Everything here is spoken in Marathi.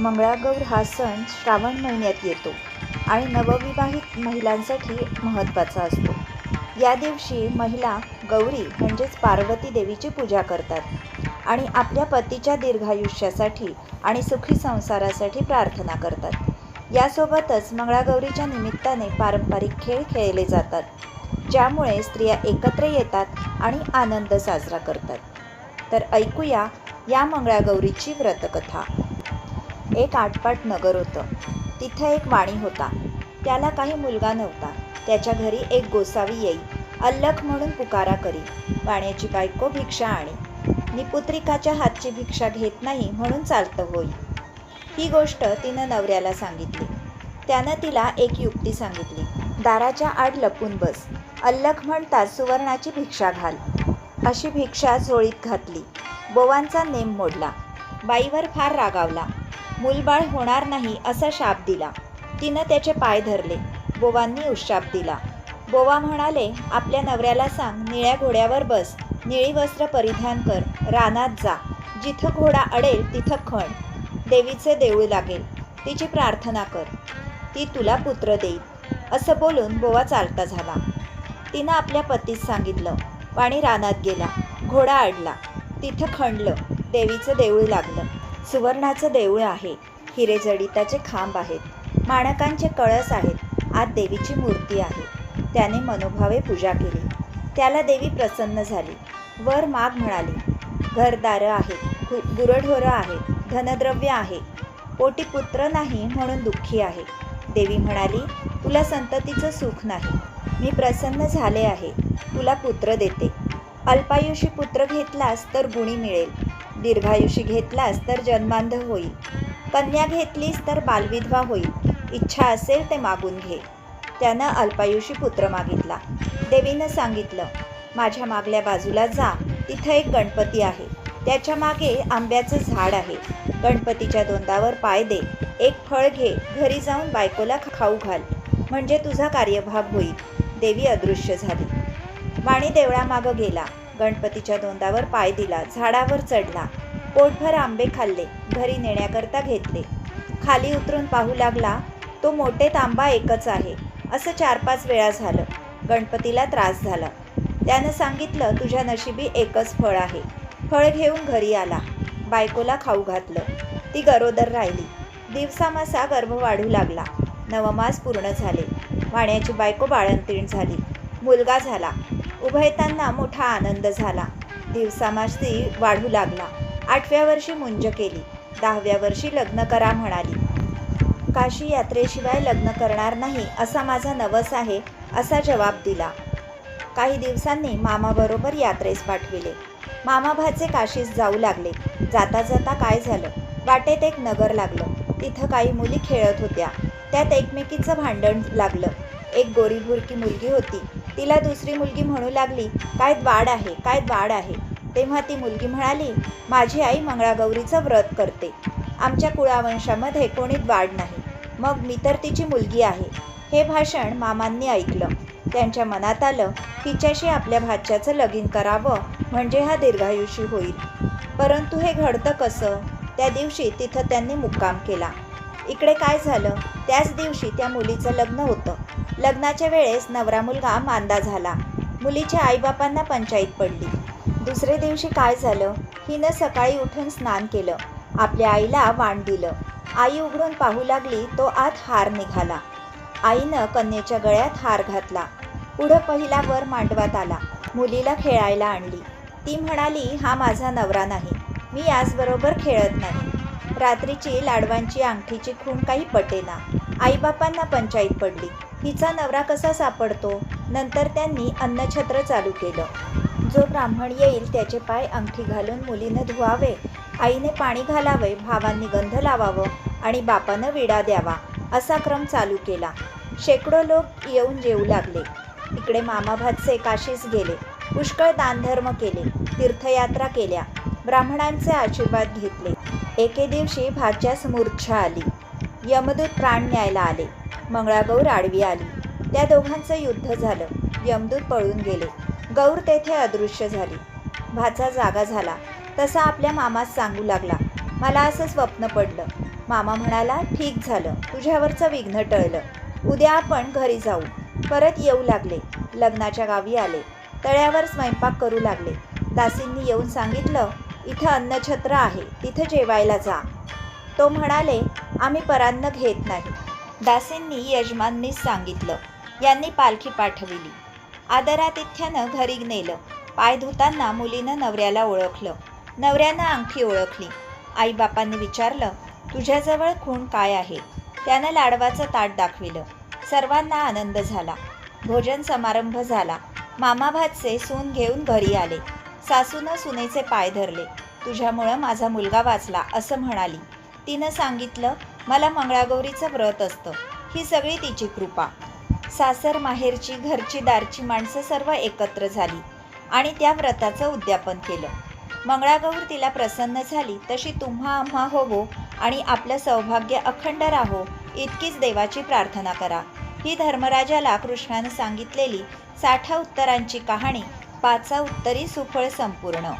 मंगळागौर हा सण श्रावण महिन्यात येतो आणि नवविवाहित महिलांसाठी महत्त्वाचा असतो. या दिवशी महिला गौरी म्हणजेच पार्वती देवीची पूजा करतात आणि आपल्या पतीच्या दीर्घायुष्यासाठी आणि सुखी संसारासाठी प्रार्थना करतात. यासोबतच मंगळागौरीच्या निमित्ताने पारंपरिक खेळ खेळले जातात ज्यामुळे स्त्रिया एकत्र येतात आणि आनंद साजरा करतात. तर ऐकूया या मंगळागौरीची व्रतकथा. एक आटपाट नगर होतं. तिथं एक वाणी होता. त्याला काही मुलगा नव्हता. त्याच्या घरी एक गोसावी येई अल्लख म्हणून पुकारा करी. वाण्याची बायको भिक्षा आणि. निपुत्रिकाच्या हातची भिक्षा घेत नाही म्हणून चालतं होई. ही गोष्ट तिनं नवऱ्याला सांगितली. त्यानं तिला एक युक्ती सांगितली. दाराच्या आड लपून बस. अल्लख म्हणताच सुवर्णाची भिक्षा घाल. अशी भिक्षा झोळीत घातली. बोवांचा नेम मोडला. बाईवर फार रागावला. मूलबाळ होणार नाही असा शाप दिला. तिनं त्याचे पाय धरले. बोवांनी उशाप दिला. बोवा म्हणाले आपल्या नवऱ्याला सांग निळ्या घोड्यावर बस. निळी वस्त्र परिधान कर. रानात जा. जिथं घोडा अडेल तिथं खण. देवीचे देऊळ लागेल. तिची प्रार्थना कर. ती तुला पुत्र देईल. असं बोलून बोवा चालता झाला. तिनं आपल्या पतीस सांगितलं. पाणी रानात गेला. घोडा अडला. तिथं खणलं. देवीचं देऊळ लागलं. सुवर्णाचं देऊळ आहे. हिरे जडिताचे खांब आहेत. माणकांचे कळस आहेत. आत देवीची मूर्ती आहे. त्याने मनोभावे पूजा केली. त्याला देवी प्रसन्न झाली. वर माग म्हणाली घरदारं आहेत. गुरढोरं आहेत. धनद्रव्य आहे. पोटी पुत्र नाही म्हणून दुःखी आहे. देवी म्हणाली तुला संततीचं सुख नाही. मी प्रसन्न झाले आहे. तुला पुत्र देते. अल्पायुषी पुत्र घेतलास तर गुणी मिळेल. दीर्घायुषी घेतलास तर जन्मांध होईल कन्या घेतलीस तर बालविधवा होईल इच्छा असेल ते मागून घे. त्यानं अल्पायुषी पुत्र मागितला. देवीनं सांगितलं माझ्या मागल्या बाजूला जा. तिथं एक गणपती आहे. त्याच्यामागे आंब्याचं झाड आहे. गणपतीच्या दोंदावर पाय दे. एक फळ घे. घरी जाऊन बायकोला खाऊ घाल. म्हणजे तुझा कार्यभाग होईल. देवी अदृश्य झाली. वाणी देवळामागं गेला. गणपतीच्या दोंदावर पाय दिला झाडावर चढला. पोटभर आंबे खाल्ले घरी नेण्याकरता घेतले. खाली उतरून पाहू लागला तो मोठे तांबा एकच आहे. असं चार पाच वेळा झालं. गणपतीला त्रास झाला. त्यानं सांगितलं तुझ्या नशिबी एकच फळ आहे. फळ घेऊन घरी आला. बायकोला खाऊ घातलं. ती गरोदर राहिली. दिवसामासा गर्भ वाढू लागला. नवमास पूर्ण झाले. वाण्याची बायको बाळंतीण झाली. मुलगा झाला. उभयतांना मोठा आनंद झाला. दिवसामासी वाढू लागला. आठव्या वर्षी मुंज केली. दहाव्या वर्षी लग्न करा म्हणाली. काशी यात्रेशिवाय लग्न करणार नाही असा माझा नवस आहे असा जवाब दिला. काही दिवसांनी मामाबरोबर यात्रेस पाठविले. मामाभाचे काशीस जाऊ लागले. जाता जाता काय झालं? वाटेत एक नगर लागलं. तिथं काही मुली खेळत होत्या. त्यात एकमेकीचं भांडण लागलं. एक गोरीभुरकी मुलगी होती. तिला दुसरी मुलगी म्हणू लागली काय द्वाड आहे काय द्वाड आहे? तेव्हा ती मुलगी म्हणाली माझी आई मंगळागौरीचं व्रत करते. आमच्या कुळावंशामध्ये कोणी द्वाड नाही. मग मी तर तिची मुलगी आहे. हे भाषण मामांनी ऐकलं. त्यांच्या मनात आलं तिच्याशी आपल्या भाच्याचं लगीन करावं म्हणजे हा दीर्घायुषी होईल. परंतु हे घडतं कसं? त्या दिवशी तिथं त्यांनी मुक्काम केला. इकडे काय झालं? त्याच दिवशी त्या मुलीचं लग्न होतं. लग्नाच्या वेळेस नवरा मुलगा मांदा झाला. मुलीच्या आईबापांना पंचायत पडली. दुसरे दिवशी काय झालं? हिनं सकाळी उठून स्नान केलं. आपल्या आईला वाण दिलं. आई उघडून पाहू लागली तो आत हार निघाला. आईनं कन्येच्या गळ्यात हार घातला. पुढं पहिला वर मांडवात आला. मुलीला खेळायला आणली. ती म्हणाली हा माझा नवरा नाही. मी याचबरोबर खेळत नाही. रात्रीची लाडवांची अंगठीची खूण काही पटेना. आईबापांना पंचायत पडली. हिचा नवरा कसा सापडतो? नंतर त्यांनी अन्नछत्र चालू केलं. जो ब्राह्मण येईल त्याचे पाय अंगठी घालून मुलीनं धुवावे आईने पाणी घालावे भावांनी गंध लावावं आणि बापानं विडा द्यावा असा क्रम चालू केला. शेकडो लोक येऊन जेवू लागले. इकडे मामाभातचे काशीस गेले. पुष्कळ दानधर्म केले तीर्थयात्रा केल्या. ब्राह्मणांचे आशीर्वाद घेतले. एके दिवशी भाच्यास मूर्छा आली. यमदूत प्राण न्यायला आले. मंगळागौर आडवी आली. त्या दोघांचं युद्ध झालं. यमदूत पळून गेले. गौर तेथे अदृश्य झाली. भाचा जागा झाला. तसा आपल्या मामास सांगू लागला. मला असं स्वप्न पडलं. मामा म्हणाला ठीक झालं. तुझ्यावरचं विघ्न टळलं. उद्या आपण घरी जाऊ. परत येऊ लागले. लग्नाच्या गावी आले. तळ्यावर स्वयंपाक करू लागले. दासींनी येऊन सांगितलं इथं अन्नछत्र आहे. तिथं जेवायला जा. तो म्हणाले आम्ही परान्न घेत नाही. दासींनी यजमाननीच सांगितलं. यांनी पालखी पाठविली. आदरातिथ्यानं घरी नेलं. पाय धुताना मुलीनं नवऱ्याला ओळखलं. नवऱ्यानं अंगठी ओळखली. आईबापांनी विचारलं तुझ्याजवळ खूण काय आहे? त्यानं लाडवाचं ताट दाखविलं. सर्वांना आनंद झाला. भोजन समारंभ झाला. मामाभातचे सून घेऊन घरी आले. सासूनं सुनेचे पाय धरले. तुझ्यामुळं माझा मुलगा वाचला असं म्हणाली. तिनं सांगितलं मला मंगळागौरीचं व्रत असतं. ही सगळी तिची कृपा. सासर माहेरची घरची दारची माणसं सर्व एकत्र झाली आणि त्या व्रताचं उद्यापन केलं. मंगळागौर तिला प्रसन्न झाली तशी तुम्हा आम्हा होवो आणि आपलं सौभाग्य अखंड राहो इतकीच देवाची प्रार्थना करा. ही धर्मराजाला कृष्णानं सांगितलेली साठा उत्तरांची कहाणी पाचा उत्तरी सुफळ संपूर्ण.